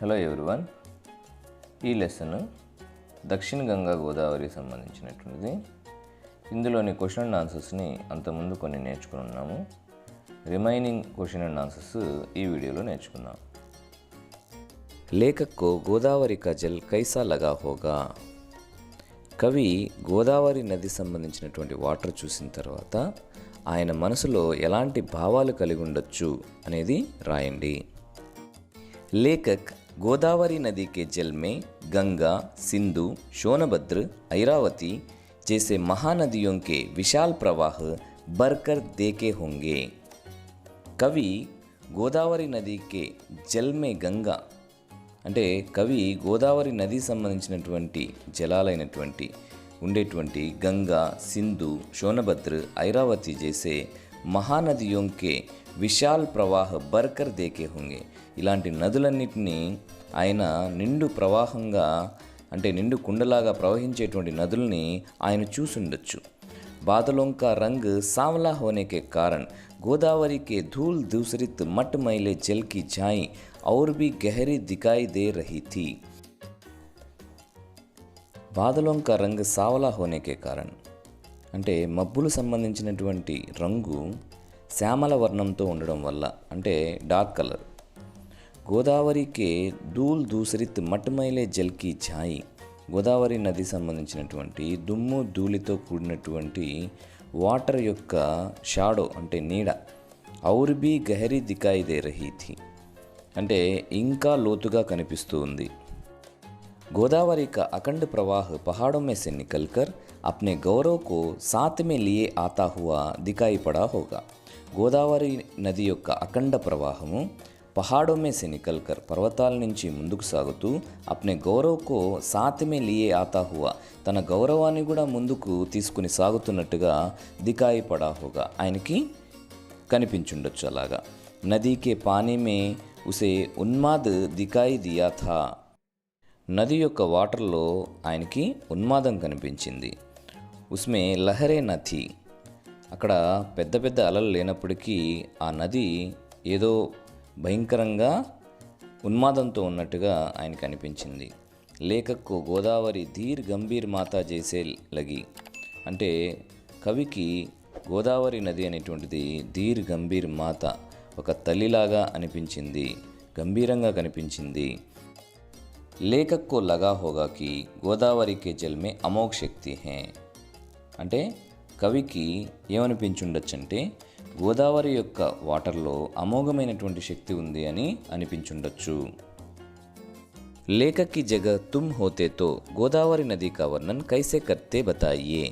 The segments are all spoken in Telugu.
హలో ఎవ్రీవన్ ఈ లెసన్ దక్షిణ గంగా గోదావరికి సంబంధించినటువంటిది. ఇందులోని క్వశ్చన్ అండ్ ఆన్సర్స్ని అంతకుముందు కొన్ని నేర్చుకుని ఉన్నాము. రిమైనింగ్ క్వశ్చన్ అండ్ ఆన్సర్స్ ఈ వీడియోలో నేర్చుకుందాం. లేఖక్కు గోదావరి కజల్ కైసా లగా హోగా కవి గోదావరి నది సంబంధించినటువంటి వాటర్ చూసిన తర్వాత ఆయన మనసులో ఎలాంటి భావాలు కలిగి ఉండొచ్చు అనేది రాయండి. లేఖక్ గోదావరి నది के जल में गंगा सिंधु सोनभद्र ऐरावती जैसे महानदियों के विशाल प्रवाह बरकर देखे होंगे కవి గోదావరి నదికి జల్ మే గంగా అంటే కవి గోదావరి నది సంబంధించినటువంటి జలాలైనటువంటి ఉండేటువంటి గంగా సింధు సోనభద్ర ఐరావతి చేసే మహానదియోంకే విశాల్ ప్రవాహ బర్కర్ దేకే హుంగే. ఇలాంటి నదులన్నింటినీ ఆయన నిండు ప్రవాహంగా అంటే నిండు కుండలాగా ప్రవహించేటువంటి నదుల్ని ఆయన చూసుండొచ్చు. బాదలొంక రంగ్ సావలా హోనేకే కారణ్ గోదావరికే ధూల్ దూసరిత్ మట్ మైలే జల్కి ఛాయి ఔర్ బి గహరీ దికాయి దే రహితి బాదలొంక బాదలోంకా రంగ్ సావలా హోనేకే కారణ్. అంటే మబ్బులు సంబంధించినటువంటి రంగు శ్యామల వర్ణంతో ఉండడం వల్ల అంటే డార్క్ కలర్. గోదావరికి ధూల్ దూసరిత్ మట్మైలే జల్కి ఛాయి. గోదావరి నది సంబంధించినటువంటి దుమ్ము ధూళితో కూడినటువంటి వాటర్ యొక్క షాడో అంటే నీడ ఔర్ గహరి గహరీ దికాయి దే అంటే ఇంకా లోతుగా కనిపిస్తూ ఉంది. गोदावरी का अखंड प्रवाह पहाड़ों में से निकलकर अपने गौरव को साथ में लिए आता हुआ दिखाई पड़ा होगा గోదావరి నది యొక్క అఖండ ప్రవాహము పహాడో మే సే నికల్కర్ పర్వతాల నుంచి ముందుకు సాగుతూ అప్నే గౌరవ్కో సాతమే లియే ఆతా హువా తన గౌరవాన్ని కూడా ముందుకు తీసుకుని సాగుతున్నట్టుగా దికాయి పడా హోగా ఆయనకి కనిపించుండొచ్చు అలాగా నదీకే పానీ మే ఉసే ఉన్మాద్ దికాయి దియా థా నది యొక్క వాటర్లో ఆయనకి ఉన్మాదం కనిపించింది. ఉస్మే లహరే నథి. అక్కడ పెద్ద పెద్ద అలలు లేనప్పటికీ ఆ నది ఏదో భయంకరంగా ఉన్మాదంతో ఉన్నట్టుగా ఆయనకు అనిపించింది. లేఖకు గోదావరి ధీర్ గంభీర్ మాతా చేసే లగి. అంటే కవికి గోదావరి నది అనేటువంటిది ధీర్ గంభీర్ మాత ఒక తల్లిలాగా అనిపించింది గంభీరంగా కనిపించింది. लेखक को लगा होगा कि గోదావరి के जल में అమోఘ శక్తి హే అంటే కవికి ఏమనిపించుండొచ్చంటే గోదావరి యొక్క వాటర్లో అమోఘమైనటువంటి శక్తి ఉంది అని అనిపించుండొచ్చు लेखक की जगह तुम होते तो గోదావరి నది का वर्णन कैसे करते बताइए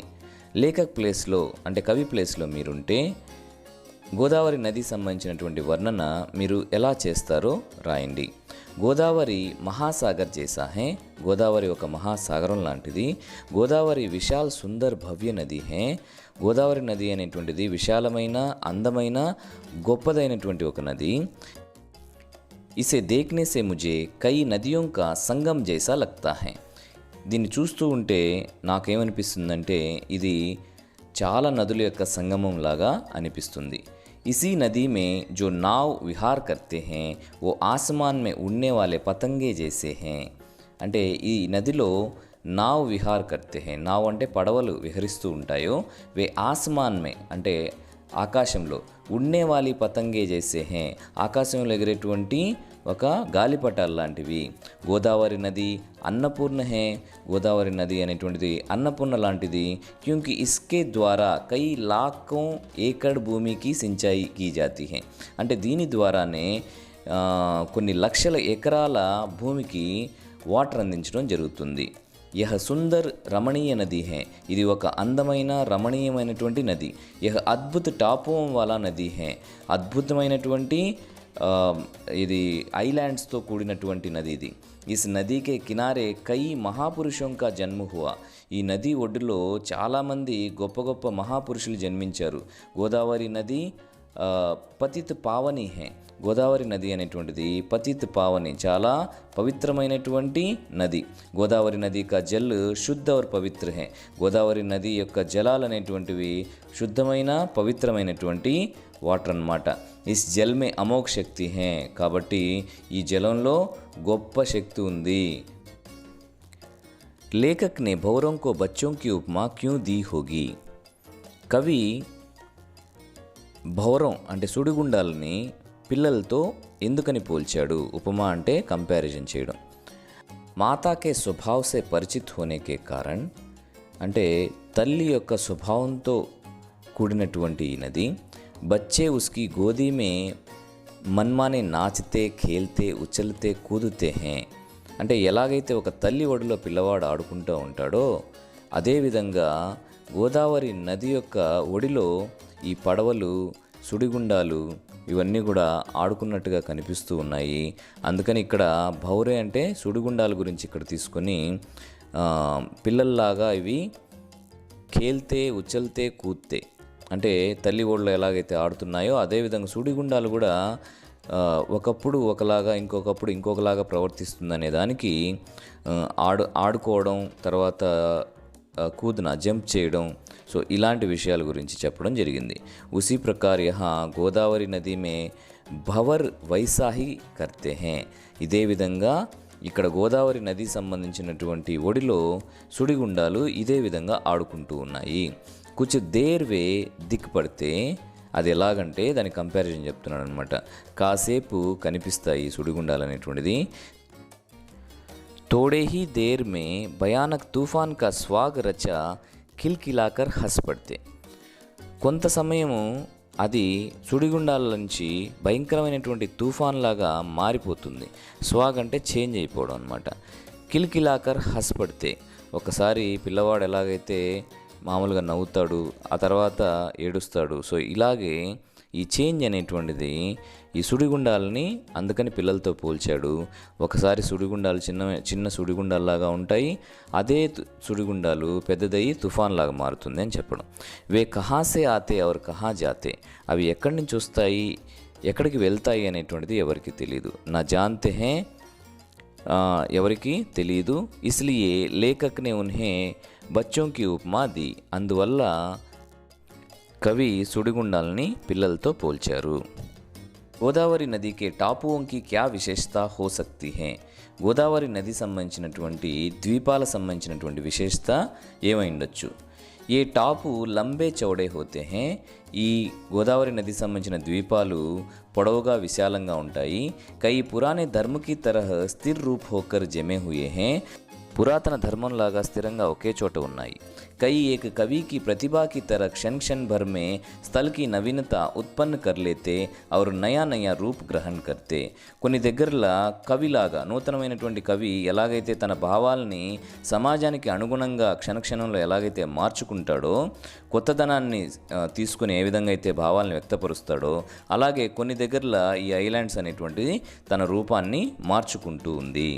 లేఖక్ ప్లేస్లో అంటే కవి ప్లేస్లో మీరుంటే గోదావరి నది సంబంధించినటువంటి వర్ణన మీరు ఎలా చేస్తారో రాయండి గోదావరి మహాసాగర్ జైసా హే? గోదావరి ఒక మహాసాగరం లాంటిది. గోదావరి విశాల్ సుందర్ భవ్య నది హే? గోదావరి నది అనేటువంటిది విశాలమైన అందమైన గొప్పదైనటువంటి ఒక నది. ఇసే దేఖ్నే సే ముజే కై నదియోం కా సంగం జైసా లగ్తా హై? దీన్ని చూస్తూ ఉంటే నాకేమనిపిస్తుందంటే ఇది చాలా నదుల యొక్క సంగమం లాగా అనిపిస్తుంది. इसी नदी में जो नाव विहार करते हैं वो आसमान में उड़ने वाले पतंगे जैसे हैं అంటే ఈ నదిలో నావ్ విహార్ కర్తే హే నావ్ అంటే పడవలు విహరిస్తూ ఉంటాయో వే ఆస్మాన్ మే అంటే ఆకాశంలో ఉన్నేవాలి పతంగే చేసే హే ఆకాశంలో ఎగిరేటువంటి ఒక గాలిపటాలు లాంటివి. గోదావరి నది అన్నపూర్ణ హే గోదావరి నది అనేటువంటిది అన్నపూర్ణ లాంటిది. క్యూంకి ఇస్కే ద్వారా కై లాఖో ఏకడ్ భూమికి సించాయి కీ జాతి హే. అంటే దీని ద్వారానే కొన్ని లక్షల ఎకరాల భూమికి వాటర్ అందించడం జరుగుతుంది. యహ సుందర్ రమణీయ నది హే. ఇది ఒక అందమైన రమణీయమైనటువంటి నది. యహ అద్భుత టాపోం వాలా నది హే. అద్భుతమైనటువంటి ఇది ఐలాండ్స్తో కూడినటువంటి నది ఇది. ఇస్ నదీకే కినారే కై మహాపురుషం కా జన్మ హువా. ఈ నది ఒడ్డులో చాలామంది గొప్ప గొప్ప మహాపురుషులు జన్మించారు. గోదావరి నది పతిత్ పావని హే గోదావరి నది అనేటువంటిది పతిత్ పావని చాలా పవిత్రమైనటువంటి నది. గోదావరి నది యొక్క జల్ శుద్ధ ఔర్ పవిత్ర హే. గోదావరి నది యొక్క జలాలు అనేటువంటివి శుద్ధమైన పవిత్రమైనటువంటి వాటర్ అనమాట ఇస్ జల్ మే అమోఘ శక్తి హే కాబట్టి ఈ జలంలో గొప్ప శక్తి ఉంది. లేఖక్ నే భౌరం కో ఉపమా క్యూ దీ హోగి? కవి భౌరం అంటే సుడిగుండాలని పిల్లలతో ఎందుకని పోల్చాడు? ఉపమా అంటే కంపారిజన్ చేయడం. మాతాకే స్వభావసే పరిచిత్ హోనేకే కారణ్ అంటే తల్లి యొక్క స్వభావంతో కూడినటువంటి ఈ నది. బచ్చే ఉస్కి గోధీమే మన్మానే నాచితే ఖేల్తే ఉచ్చలితే కూదుతే హే. అంటే ఎలాగైతే ఒక తల్లి ఒడిలో పిల్లవాడు ఆడుకుంటూ ఉంటాడో అదేవిధంగా గోదావరి నది యొక్క ఒడిలో ఈ పడవలు సుడిగుండాలు ఇవన్నీ కూడా ఆడుకున్నట్టుగా కనిపిస్తూ ఉన్నాయి. అందుకని ఇక్కడ భౌరే అంటే సుడిగుండాల గురించి ఇక్కడ తీసుకొని పిల్లల్లాగా ఇవి కేల్తే ఉచ్చల్తే కూత్తే. అంటే తల్లి ఓళ్ళు ఎలాగైతే ఆడుతున్నాయో అదేవిధంగా సుడిగుండాలు కూడా ఒకప్పుడు ఒకలాగా ఇంకొకప్పుడు ఇంకొకలాగా ప్రవర్తిస్తుందనే దానికి ఆడు ఆడుకోవడం తర్వాత ఆ, కూదన జంప్ చేయడం సో ఇలాంటి విషయాల గురించి చెప్పడం జరిగింది. ఉసి ప్రకార్య గోదావరి నది మే భవర్ వైసాహి కర్తెహే ఇదే విధంగా ఇక్కడ గోదావరి నది సంబంధించినటువంటి ఒడిలో సుడిగుండాలు ఇదే విధంగా ఆడుకుంటూ ఉన్నాయి. కొంచెం దేర్వే దిక్కుపడితే అది ఎలాగంటే దాని కంపారిజన్ చెప్తున్నాడు అనమాట కాసేపు కనిపిస్తాయి సుడిగుండాలు అనేటువంటిది. తోడేహి దేర్మే దేర్ మే భయానక్ తుఫాన్ కా స్వాగ్ రచ కిల్కిలాకర్ హస్ పడితే. కొంత సమయము అది సుడిగుండాల నుంచి భయంకరమైనటువంటి తుఫాన్లాగా మారిపోతుంది. స్వాగ్ అంటే చేంజ్ అయిపోవడం అనమాట కిల్కిలాకర్ హస్ పడితే ఒకసారి పిల్లవాడు ఎలాగైతే మామూలుగా నవ్వుతాడు ఆ తర్వాత ఏడుస్తాడు. సో ఇలాగే ఈ చేంజ్ అనేటువంటిది ఈ సుడిగుండాలని అందుకని పిల్లలతో పోల్చాడు. ఒకసారి సుడిగుండాలు చిన్న చిన్న సుడిగుండాల్లాగా ఉంటాయి అదే సుడిగుండాలు పెద్దదయ్యి తుఫాన్ లాగా మారుతుంది అని చెప్పడం. వే కహాసే ఆతే అవర్ కహా జాతే అవి ఎక్కడి నుంచి వస్తాయి ఎక్కడికి వెళ్తాయి అనేటువంటిది ఎవరికి తెలియదు నా జాన్తే హే ఎవరికి తెలియదు ఇస్లియే లేఖక్నే ఉన్హే బచ్చోంకి ఉపమా ది అందువల్ల కవి సుడిగుండాలని పిల్లలతో పోల్చారు. గోదావరి నదికి వంకి క్యా విశేషత హో సక్తి హే? గోదావరి నది సంబంధించినటువంటి ద్వీపాల సంబంధించినటువంటి విశేషత ఏమై ఉండొచ్చు ఏ టాపు లంబే చౌడే హోతే హే? ఈ గోదావరి నది సంబంధించిన ద్వీపాలు పొడవుగా విశాలంగా ఉంటాయి. కై పురాణే ధర్మకి తరహ స్థిర్ రూప్ హోకర్ జమే హుయే హే? పురాతన ధర్మంలాగా స్థిరంగా ఒకే చోట ఉన్నాయి कई एक कवि की प्रतिभा की तरह क्षण क्षण भर में स्थल की नवीनता उत्पन्न कर लेते और నయా నయా రూప్ గ్రహణ్ కర్తే కొన్ని దగ్గరలా కవిలాగా నూతనమైనటువంటి కవి ఎలాగైతే తన భావాల్ని సమాజానికి అనుగుణంగా క్షణక్షణంలో ఎలాగైతే మార్చుకుంటాడో కొత్తదనాన్ని ఆ, తీసుకుని ఏ విధంగా అయితే భావాల్ని వ్యక్తపరుస్తాడో అలాగే కొన్ని దగ్గరలా ఈ ఐలాండ్స్ అనేటువంటిది తన రూపాన్ని మార్చుకుంటూ ఉంది